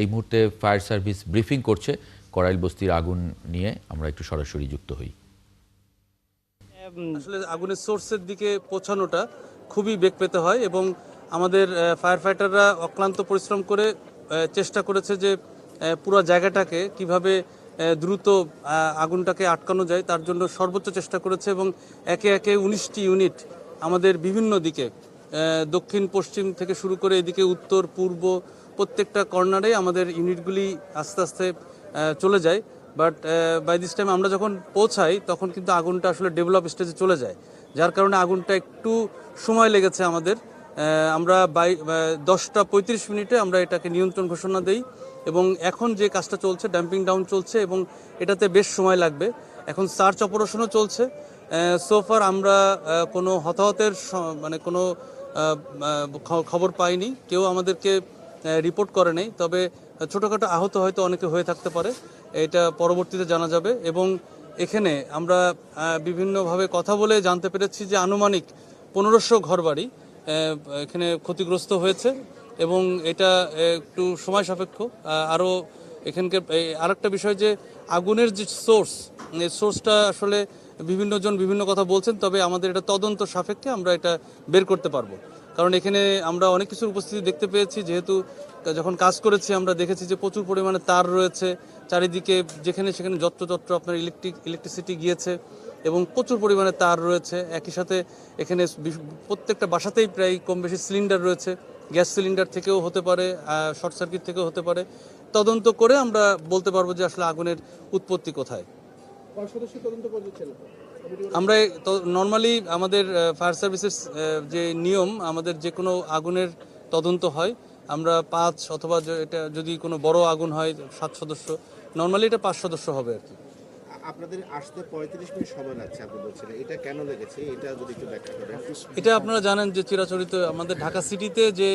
এই মুহূর্তে fire service briefing করছে। করাইল বস্তির আগুন নিয়ে আমরা একটু সরাসরি যুক্ত হই। আসলে আগুনের সোর্সের দিকে পৌঁছানোটা খুবই বেগ পেতে হয় এবং আমাদের ফায়ার ফাইটাররা অক্লান্ত পরিশ্রম করে চেষ্টা করেছে যে পুরো জায়গাটাকে কীভাবে দ্রুত আগুনটাকে আটকানো যায় তার জন্য সর্বোচ্চ চেষ্টা করেছে এবং একে একে উনিশটি ইউনিট আমাদের বিভিন্ন দিকে দক্ষিণ, পশ্চিম থেকে শুরু করে এদিকে উত্তর, পূর্ব প্রত্যেকটা কর্নারে আমাদের ইউনিটগুলি আস্তে আস্তে চলে যায়। বাট বাই দিস টাইম আমরা যখন পৌঁছাই, তখন কিন্তু আগুনটা আসলে ডেভেলপ স্টেজে চলে যায়। যার কারণে আগুনটা একটু সময় লেগেছে আমাদের। আমরা বাই দশটা পঁয়ত্রিশ মিনিটে আমরা এটাকে নিয়ন্ত্রণ ঘোষণা দেই। এবং এখন যে কাজটা চলছে ড্যাম্পিং ডাউন চলছে, এবং এটাতে বেশ সময় লাগবে। এখন সার্চ অপারেশনও চলছে। সোফার আমরা কোনো হতাহতের মানে কোনো খবর পাইনি। কেউ আমাদেরকে রিপোর্ট করে নেই। তবে ছোটোখাটো আহত হয়তো অনেকে হয়ে থাকতে পারে। এটা পরবর্তীতে জানা যাবে এবং এখানে আমরা বিভিন্নভাবে কথা বলে জানতে পেরেছি যে আনুমানিক পনেরোশো ঘরবাড়ি এখানে ক্ষতিগ্রস্ত হয়েছে এবং এটা একটু সময় সাপেক্ষ। আরও এখানকার আরেকটা বিষয় যে আগুনের যে সোর্স এই সোর্সটা আসলে বিভিন্ন জন বিভিন্ন কথা বলছেন, তবে আমাদের এটা তদন্ত সাপেক্ষে আমরা এটা বের করতে পারব। কারণ এখানে আমরা অনেক কিছুর উপস্থিতি দেখতে পেয়েছি, যেহেতু যখন কাজ করেছি আমরা দেখেছি যে প্রচুর পরিমাণে তার রয়েছে, চারিদিকে যেখানে সেখানে যত্রতত্র আপনার ইলেকট্রিক ইলেকট্রিসিটি গিয়েছে এবং প্রচুর পরিমাণে তার রয়েছে। একই সাথে এখানে প্রত্যেকটা বাসাতেই প্রায় কম বেশি সিলিন্ডার রয়েছে, গ্যাস সিলিন্ডার থেকেও হতে পারে শর্ট সার্কিট থেকেও হতে পারে। তদন্ত করে আমরা বলতে পারব যে আসলে আগুনের উৎপত্তি কোথায়। আমরা নর্মালি আমাদের ফায়ার সার্ভিসেস যে নিয়ম আমাদের যে কোনো আগুনের তদন্ত হয় আমরা পাঁচ অথবা এটা যদি কোনো বড় আগুন হয় সাত সদস্য নর্মালি এটা পাঁচ সদস্য হবে আর কি। আপনাদের আসতে পঁয়ত্রিশ মিনিট সময় লাগছে আপনি বলছিলেন এটা কেন লেগেছে? এটা যদি একটু ব্যাখ্যা করেন। এটা আপনারা জানেন যে চিরাচরিত আমাদের ঢাকা সিটিতে যে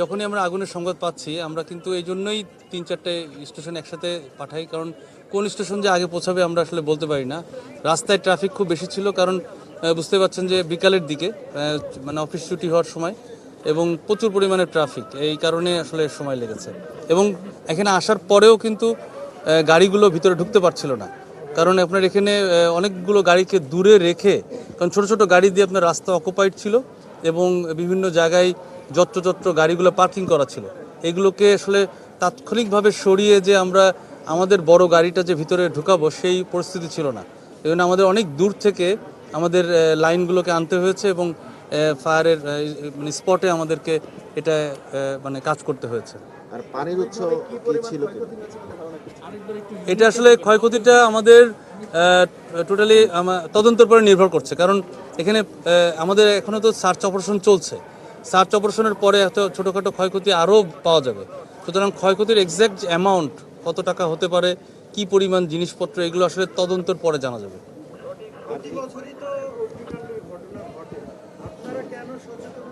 যখনই আমরা আগুনের সংবাদ পাচ্ছি, আমরা কিন্তু এই জন্যই তিন চারটে স্টেশন একসাথে পাঠাই, কারণ কোন স্টেশন যে আগে পৌঁছাবে আমরা আসলে বলতে পারি না। রাস্তায় ট্রাফিক খুব বেশি ছিল, কারণ বুঝতে পারছেন যে বিকালের দিকে মানে অফিস ছুটি হওয়ার সময়, এবং প্রচুর পরিমাণে ট্রাফিক, এই কারণে আসলে সময় লেগেছে। এবং এখানে আসার পরেও কিন্তু গাড়িগুলো ভিতরে ঢুকতে পারছিল না। কারণ আপনার এখানে অনেকগুলো গাড়িকে দূরে রেখে, কারণ ছোট ছোট গাড়ি দিয়ে আপনার রাস্তা অকুপাইড ছিল এবং বিভিন্ন জায়গায় যত্র যত্র গাড়িগুলো পার্কিং করা ছিল। এগুলোকে আসলে তাৎক্ষণিকভাবে সরিয়ে যে আমরা আমাদের বড় গাড়িটা যে ভিতরে ঢুকাবো সেই পরিস্থিতি ছিল না। এই জন্য আমাদের অনেক দূর থেকে আমাদের লাইনগুলোকে আনতে হয়েছে এবং ফায়ারের মানে স্পটে আমাদেরকে এটা মানে কাজ করতে হয়েছে। আর পানির উৎস ছিল এটা আসলে ক্ষয়ক্ষতিটা আমাদের টোটালি তদন্তের পরে নির্ভর করছে। কারণ এখানে আমাদের এখনও তো সার্চ অপারেশন চলছে। সার্চ অপারেশনের পরে এত ছোটোখাটো ক্ষয়ক্ষতি আরও পাওয়া যাবে। সুতরাং ক্ষয়ক্ষতির এক্স্যাক্ট অ্যামাউন্ট কত টাকা হতে পারে, কি পরিমাণ জিনিসপত্র, এগুলো আসলে তদন্তের পরে জানা যাবে। প্রতি বছরই তো ঘটনা ঘটে। আপনারা কেন সচেতন